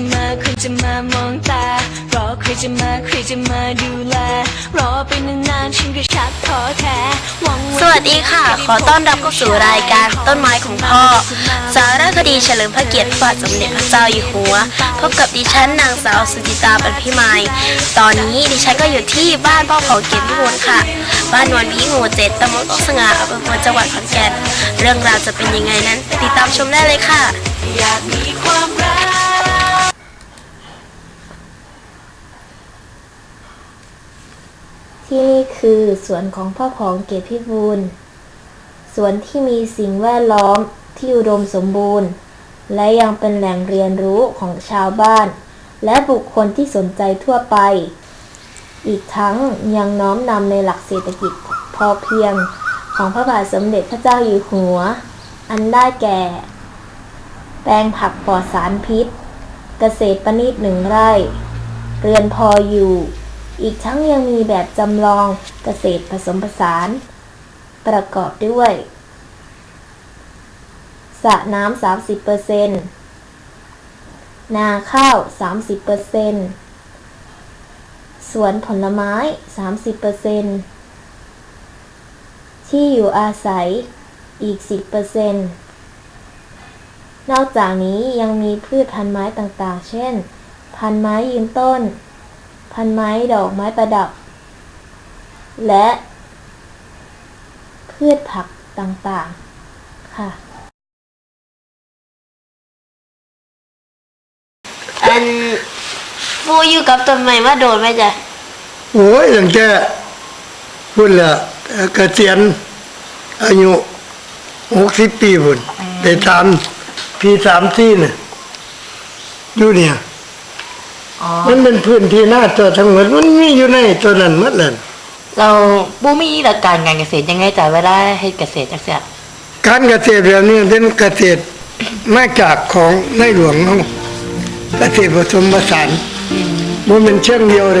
จะมาคุณจะมามองตา รอใครจะมาใครจะมาดูแล รอไปนานๆฉันก็ชักท้อแท้หวังสวัสดีค่ะ ขอต้อนรับเข้าสู่รายการต้นไม้ของพ่อ สารคดีเฉลิมพระเกียรติพระบาทสมเด็จพระเจ้าอยู่หัว พบกับดิฉันนางสาวสุจิตาเป็นพี่ไม้ตอนนี้ดิฉันก็อยู่ที่บ้านพ่อเผาเกียรติพิบูลค่ะ บ้านนวลพิหมู่เจ็ดตำบลโคกสง่าอำเภอจังหวัดขอนแก่น เรื่องราวจะเป็นยังไงนั้น ติดตามชมได้เลยค่ะ อยากมีความรัก ที่นี่คือสวนของพ่อผองเกตพิบูลสวนที่มีสิ่งแวดล้อมที่อุดมสมบูรณ์ และยังเป็นแหล่งเรียนรู้ของชาวบ้าน และบุคคลที่สนใจทั่วไป อีกทั้งยังน้อมนำในหลักเศรษฐกิจพอเพียงของพระบาทสมเด็จพระเจ้าอยู่หัว อันได้แก่ แปลงผักปลอดสารพิษ เกษตรประณีตหนึ่งไร่ เรือนพออยู่ อีกทั้งยังมีแบบจำลองเกษตรผสมผสาน ประกอบด้วยสระน้ำ 30เอร์เซนนาข้าว 30เปอร์เซนสวนผลไม้ 30เปอร์เซนที่อยู่อาศัยอีก 10เปอร์เซนนอกจากนี้ยังมีพืชพันธุ์ไม้ต่างๆ เช่น พันธุ์ไม้ยืนต้น พันไม้ดอกไม้ประดับ และพืชผักต่างๆ ค่ะ อันฟูอยู่กับต้นไม้มาโดนไหมจ๊ะโอ้ยตั้งแต่พุ่นละเอ่อเกษียณอายุหกสิบปีพุ่นได้ทำปีสามที่น่ะอยู่เนี่ย มันเป็นพื้นที่หน้าตัวทั้งหมดมันมีอยู่ในตัวนั้นหมดเลยเราบูมีหลักการงานเกษตรยังไงจ่ายเวลาให้เกษตรจักเสียการเกษตรแบบนี้เป็นเกษตรมาจากของในหลวงเขาเกษตรผสมผสานมันเป็นเชิงเดียวเล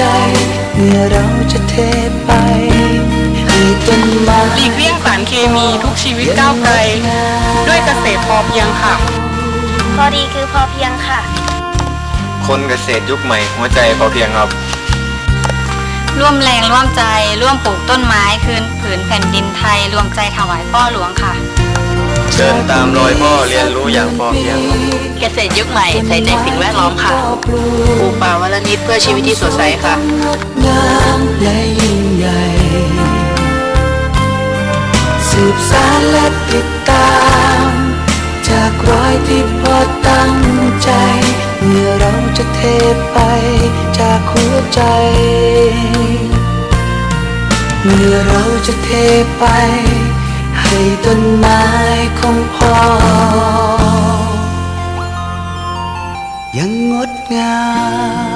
จ เมื่อเราจะเทไปให้ต้นม้หลีกเลี่ยงสารเคมีทุกชีวิตก้าวไกล ด้วยเกษตรพอเพียงค่ะ พอดีคือพอเพียงค่ะ คนเกษตรยุคใหม่หัวใจพอเพียงครับ ร่วมแรงร่วมใจร่วมปลูกต้นไม้คืนผืนแผ่นดินไทย รวมใจถวายพ่อหลวงค่ะ เดินตามรอยพ่อเรียนรู้อย่างพอเพียงครับเกษตรยุคใหม่ใส่ใจสิ่งแวดล้อมค่ะปลูกป่าวันละนิดเพื่อชีวิตที่สดใสค่ะงามและยิ่งใหญ่ สืบสารและติดตาม จากรอยที่พอตั้งใจ เมื่อเราจะเทไปจากหัวใจ เมื่อเราจะเทไปให้ ต้นไม้ของพ่อ ยังงดงาม